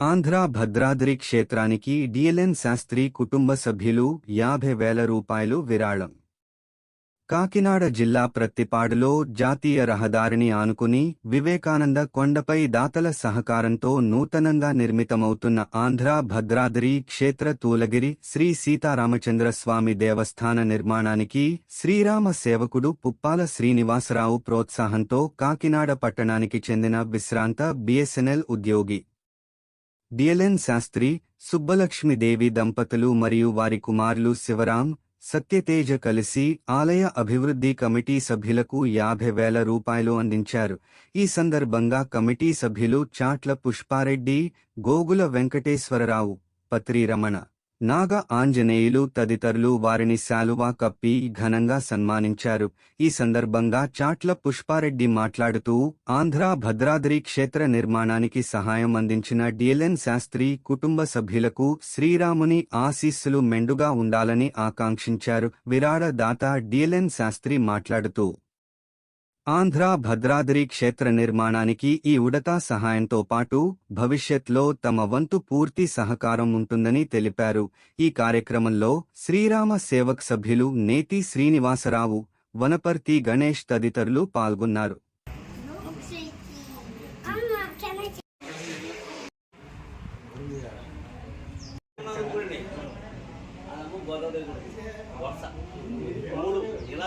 ఆంధ్ర భద్రాద్రి క్షేత్రానికి డిఎల్ఎన్ శాస్త్రి కుటుంబ సభ్యులు యాభై వేల రూపాయలు విరాళం. కాకినాడ జిల్లా ప్రత్తిపాడులో జాతీయ రహదారిని ఆనుకుని వివేకానంద కొండపై దాతల సహకారంతో నూతనంగా నిర్మితమవుతున్న ఆంధ్ర భద్రాద్రి క్షేత్ర తూలగిరి శ్రీ సీతారామచంద్ర స్వామి దేవస్థాన నిర్మాణానికి శ్రీరామ సేవకుడు పుప్పాల శ్రీనివాసరావు ప్రోత్సాహంతో కాకినాడ పట్టణానికి చెందిన విశ్రాంత బిఎస్ఎన్ఎల్ ఉద్యోగి. డిఎల్ఎన్ శాస్త్రి సుబ్బలక్ష్మిదేవి దంపతులు మరియు వారి కుమారులు శివరాం సత్యతేజ కలిసి ఆలయ అభివృద్ధి కమిటీ సభ్యులకు యాభై వేల రూపాయలు అందించారు. ఈ సందర్భంగా కమిటీ సభ్యులు చాట్ల పుష్పారెడ్డి గోగుల వెంకటేశ్వరరావు పత్రి రమణ నాగ ఆంజనేయులు తదితరులు వారిని శాలువా కప్పి ఘనంగా సన్మానించారు. ఈ సందర్భంగా చాట్ల పుష్పారెడ్డి మాట్లాడుతూ ఆంధ్ర భద్రాద్రి క్షేత్ర నిర్మాణానికి సహాయం అందించిన డిఎల్ఎన్ శాస్త్రి కుటుంబ సభ్యులకు శ్రీరాముని ఆశీస్సులు మెండుగా ఉండాలని ఆకాంక్షించారు. విరాళదాత డిఎల్ఎన్ శాస్త్రి మాట్లాడుతూ ఆంధ్ర భద్రాద్రి క్షేత్ర నిర్మాణానికి ఈ ఉడతా సహాయంతో పాటు భవిష్యత్లో తమ వంతు పూర్తి సహకారం ఉంటుందని తెలిపారు. ఈ కార్యక్రమంలో శ్రీరామ సేవక్ సభ్యులు నేతి శ్రీనివాసరావు వనపర్తి గణేష్ తదితరులు పాల్గొన్నారు. మూడు. ఇలా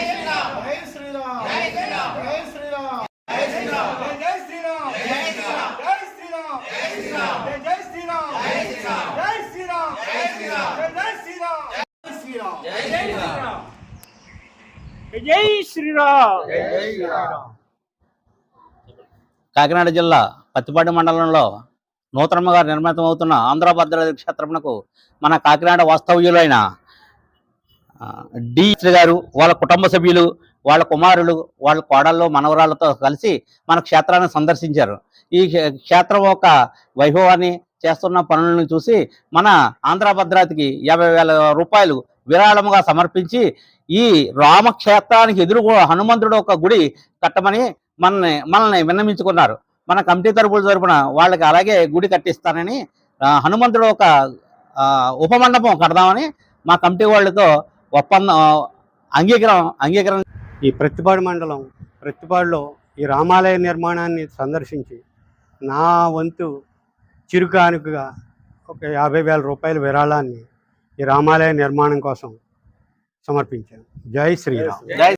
జై శ్రీరామ్. కాకినాడ జిల్లా పత్తిపాటి మండలంలో నూతనముగా నిర్మితమవుతున్న ఆంధ్ర భద్రాద్రి క్షేత్రమునకు మన కాకినాడ వాస్తవ్యులైన డి శ్రీ గారు వాళ్ళ కుటుంబ సభ్యులు వాళ్ళ కుమారులు వాళ్ళ కోడళ్ళు మనవరాళ్ళతో కలిసి మన క్షేత్రాన్ని సందర్శించారు. ఈ క్షేత్రం యొక్క వైభవాన్ని చేస్తున్న పనులను చూసి మన ఆంధ్ర భద్రాద్రికి యాభై వేల రూపాయలు విరాళముగా సమర్పించి ఈ రామక్షేత్రానికి ఎదురు హనుమంతుడు ఒక గుడి కట్టమని మనల్ని మనల్ని విన్నమించుకున్నారు మన కమిటీ తరపుల తరపున వాళ్ళకి అలాగే గుడి కట్టిస్తానని హనుమంతుడు ఒక ఉపమండపం కడదామని మా కమిటీ వాళ్ళతో ఒప్పందం అంగీకారం అంగీకారం ఈ ప్రతిపాడు మండలం ప్రతిపాడులో ఈ రామాలయ నిర్మాణాన్ని సందర్శించి నా వంతు చిరుకానుకగా ఒక యాభై వేల రూపాయల విరాళాన్ని ఈ రామాలయ నిర్మాణం కోసం సమర్పించాను. జై శ్రీరామ్. జై